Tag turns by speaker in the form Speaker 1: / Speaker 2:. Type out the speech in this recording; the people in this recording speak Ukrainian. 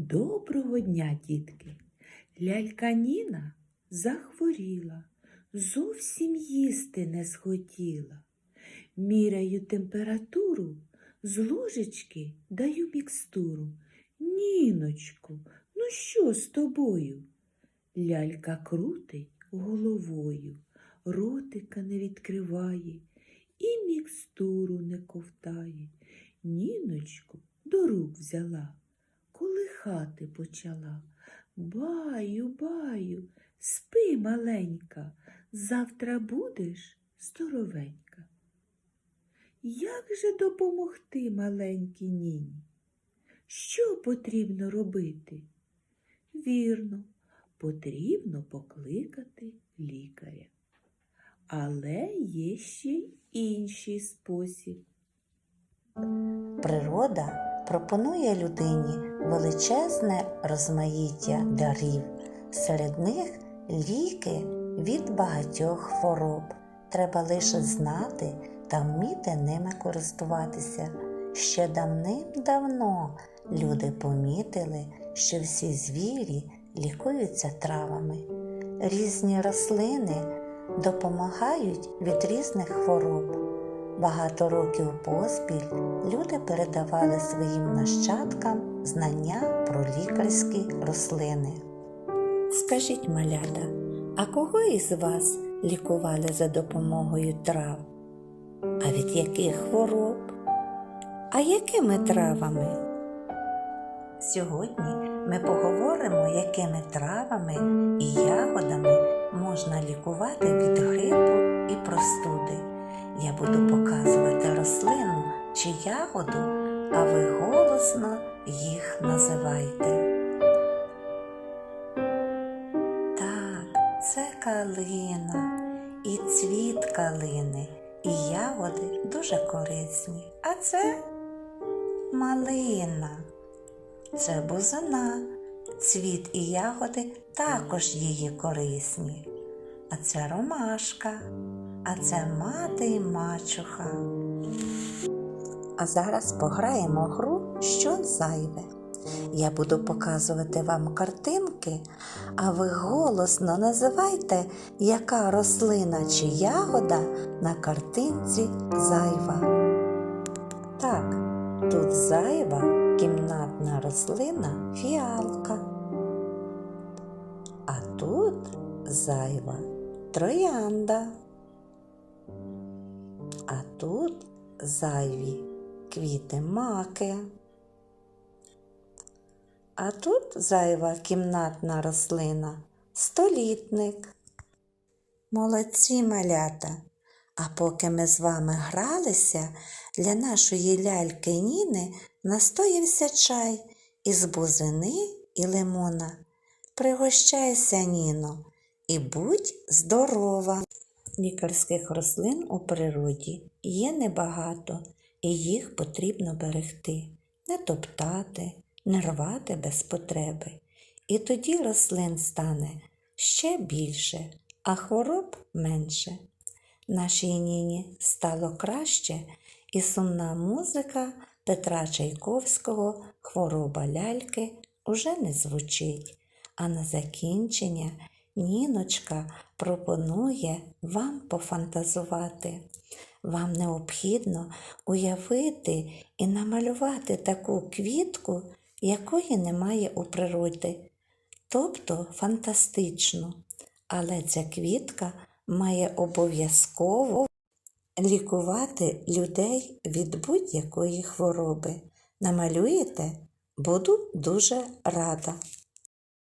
Speaker 1: Доброго дня, дітки! Лялька Ніна захворіла, зовсім їсти не схотіла. Міряю температуру, з ложечки даю мікстуру. Ніночку, ну що з тобою? Лялька крутить головою, ротика не відкриває і мікстуру не ковтає. Ніночку до рук взяла колихати почала. Баю, баю, спи, маленька, завтра будеш здоровенька. Як же допомогти маленькій Ніні? Що потрібно робити? Вірно, потрібно покликати лікаря. Але є ще й інший спосіб.
Speaker 2: Природа пропонує людині величезне розмаїття дарів. Серед них ліки від багатьох хвороб. Треба лише знати та вміти ними користуватися. Ще давним-давно люди помітили, що всі звірі лікуються травами. Різні рослини допомагають від різних хвороб. Багато років поспіль люди передавали своїм нащадкам знання про лікарські рослини. Скажіть, малята, а кого із вас лікували за допомогою трав? А від яких хвороб? А якими травами? Сьогодні ми поговоримо, якими травами і ягодами можна лікувати від грипу і простуди. Я буду показувати рослину чи ягоду, а ви голосно їх називайте. Так, це калина і цвіт калини, і ягоди дуже корисні. А це малина, це бузина, цвіт і ягоди також її корисні. А це ромашка, а це мати і мачуха. А зараз пограємо гру що зайве. Я буду показувати вам картинки, а ви голосно називайте, яка рослина чи ягода на картинці зайва. Так, тут зайва кімнатна рослина фіалка. А тут зайва троянда. А тут зайві квіти маки. А тут зайва кімнатна рослина столітник. Молодці малята. А поки ми з вами гралися, для нашої ляльки Ніни настоявся чай із бузини і лимона. Пригощайся, Ніно, і будь здорова. Лікарських рослин у природі є небагато, і їх потрібно берегти, не топтати, не рвати без потреби. І тоді рослин стане ще більше, а хвороб менше. Нашій Ніні стало краще, і сумна музика Петра Чайковського Хвороба ляльки уже не звучить. А на закінчення Ніночка пропонує вам пофантазувати. Вам необхідно уявити і намалювати таку квітку, якої немає у природі, тобто фантастичну. Але ця квітка має обов'язково лікувати людей від будь-якої хвороби. Намалюєте? Буду дуже рада.